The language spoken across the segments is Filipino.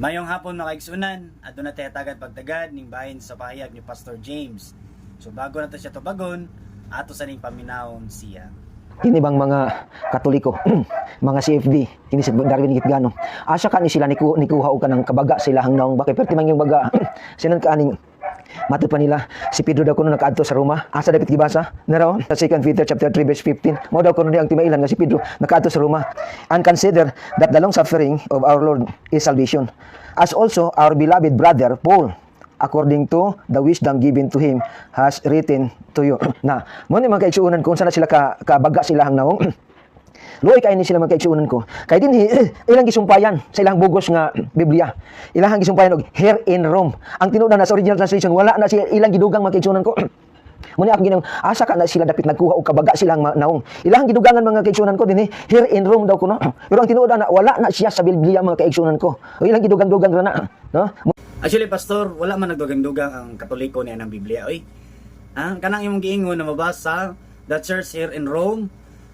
Mayong hapon mga kaigsunan, adto na tayo tagad pagtagad ning bahin sa pahayag ni Pastor James. So bago na to siya tubagon, ato sa ning paminawon siya. Ini bang mga Katoliko, mga CFD, ini si Darwin Gitgano. Asa ka ni sila niku nikuha og kanang kabaga sila hang naong bakay perti man yung baga. Sinan ka aning Matod pa nila, si Pedro daw kuno nakaadto sa Roma. Asa dapat gibasa? Naraw, sa 2 Peter chapter 3 verse 15. Mao daw kuno ang timailan nga si Pedro nakaadto sa Roma. And consider that the long suffering of our Lord is salvation. As also our beloved brother Paul according to the wisdom given to him has written to you. Na, mo ni mga kaigsuunan kung saan na sila ka, kabaga sila hang naong. Luoy kay ni sila mga kaigsuunan ko. Kay din ilang gisumpayan sa ilang bugos nga Biblia. Ilang gisumpayan og here in Rome. Ang tinuod na sa original translation wala na siya ilang gidugang mga kaigsuunan ko. Muna akong ginang asa ka na sila dapit nagkuha og kabaga silang naong. Ilang gidugangan mga kaigsuunan ko dinhi here in Rome daw ko no. Pero ang tinuod na wala na siya sa Biblia mga kaigsuunan ko. O ilang gidugang-dugang ra na, no? Actually, Pastor, wala man nagdugang-dugang ang katoliko niya ng Biblia. Oy, ah, kanang imong giingon na mabasa, the church here in Rome,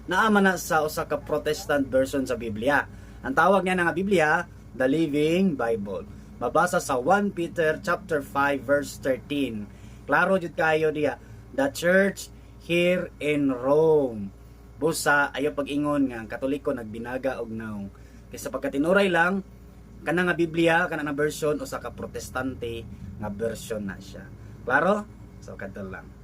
naama na sa usa ka Protestant version sa Biblia. Ang tawag niya nga Biblia, the Living Bible. Mabasa sa 1 Peter chapter 5 verse 13. Klaro jud kayo diya, the church here in Rome. Busa ayo pag-ingon nga ang Katoliko nagbinaga og naong. Kaysa pagkatinuray lang, kana nga Biblia, kana nga version o sa ka protestante nga version na siya. Klaro? So kadto lang.